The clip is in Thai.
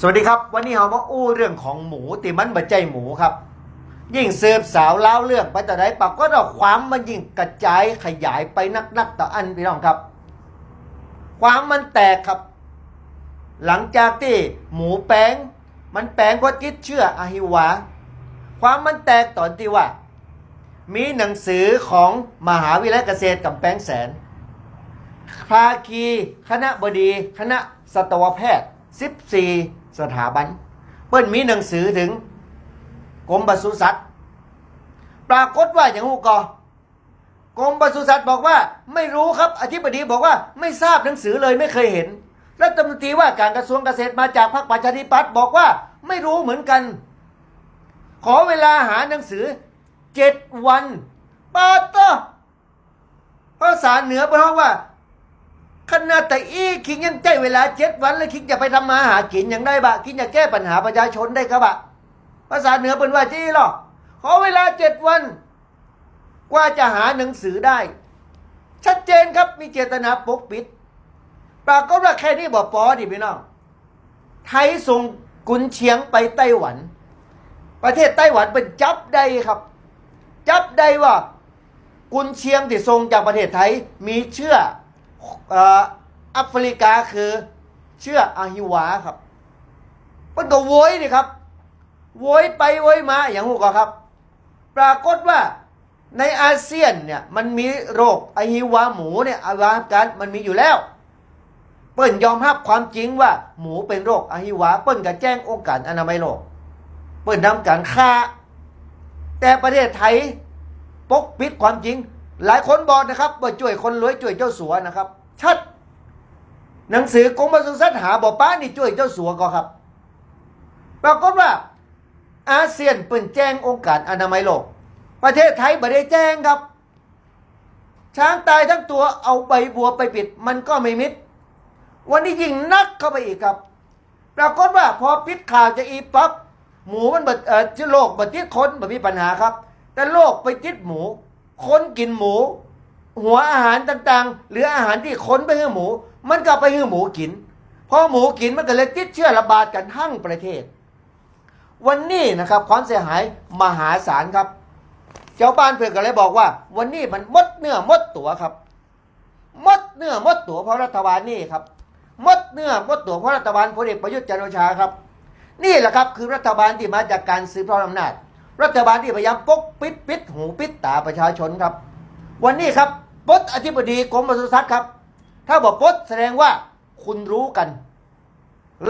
สวัสดีครับ วันนี้เรามาอู้เรื่องของหมูติมันบัจใจหมูครับ ยิ่งสืบสาวเล่าเรื่องไปแต่ไหนปากก็เราความมันยิ่งกระจายขยายไปนักนักต่ออันพี่น้องครับ ความมันแตกครับ หลังจากที่หมูแป้งมันแปลงก็จิตเชื่ออาฮิวา ความมันแตกตอนที่ว่า มีหนังสือของมหาวิทยาลัยเกษตรกับแป้งแสนภาคี คณะบดี คณะสัตวแพทย์ 14 สถาบัน เปิ้นมีหนังสือถึงกรมปศุสัตว์ ปรากฏว่าอย่างหูกอกรมปศุสัตว์บอกว่า ไม่รู้ครับอธิบดีบอกว่าไม่ทราบหนังสือเลยไม่เคยเห็นรัฐมนตรีว่าการกระทรวงเกษตรมาจากพรรคประชาธิปัตย์บอกว่าไม่รู้เหมือนกัน ขอเวลาหาหนังสือเจ็ดวันปาเตอร์ภาษาเหนือเพราะว่า ขนาดแต่อีคิงยังใจเวลาเจ็ดวันแล้วคิงจะไปทำมาหากินอย่างได้บะคิงจะแก้ปัญหาประชาชนได้ครับบะภาษาเหนือเป็นว่าจี้หรอขอเวลาเจ็ดวัน กว่าจะหาหนังสือได้ ชัดเจนครับมีเจตนาปกปิด ปรากฏว่าแค่นี้บอกปอดิพี่น้องไทยส่งกุนเชียงไปไต้หวัน ประเทศไต้หวันเป็นจับได้ครับ จับได้ว่า กุนเชียงที่ส่งจากประเทศไทยมีเชื่อ อ่อแอฟริกาคือเชื่ออาฮิวาครับมันก็โวยนี่ครับโวยไปโวยมาอย่างหูก็ครับ ปรากฏว่าในอาเซียนเนี่ยมันมีโรคอาฮิวาหมูเนี่ยอาฮิวาการมันมีอยู่แล้ว เปิ้นยอมรับความจริงว่า หมูเป็นโรคอาฮิวาเปิ้นก็แจ้งองค์การอนามัยโลก เปิ้นทำการฆ่า แต่ประเทศไทยปกปิดความจริง หลายคนบอกนะครับว่าช่วยคนรวยช่วยเจ้าสัวนะครับ ชัด หนังสือกรมปศุสัตว์หาบอกป้านี่ช่วยเจ้าสัวก็ครับ ปรากฏว่าอาเซียนเปิ่นแจ้งองค์การอนามัยโลก ประเทศไทยไม่ได้แจ้งครับ ช้างตายทั้งตัวเอาใบบัวไปปิด มันก็ไม่มิด วันนี้ยิ่งนักเข้าไปอีกครับ ปรากฏว่าพอพิษข่าวจะอีปั๊บหมูมันบดเออโรคบดติดคนแบบมีปัญหาครับ แต่โรคไปติดหมู ค้นกินหมู หัวอาหารต่างๆ หรืออาหารที่ค้นไปให้หมู มันก็ไปให้หมูกินพอหมูกินมันก็เลยติดเชื้อระบาดกันทั้งประเทศ วันนี้นะครับความเสียหายมหาศาลครับ เจ้าบ้านเพื่อนก็เลยบอกว่า วันนี้มันมดเนื้อมดตัวครับมดเนื้อมดตัวเพราะรัฐบาลนี่ครับมดเนื้อมดตัวเพราะรัฐบาลพลเอกประยุทธ์จันโอชาครับ นี่แหละครับคือรัฐบาลที่มาจากการซื้อทอดอำนาจ รัฐบาลที่พยายามปกปิดปิดหูปิดตาประชาชนครับ วันนี้ครับปลดอธิบดีกรมปศุสัตว์ครับ ถ้าบอกปลดแสดงว่าคุณรู้กัน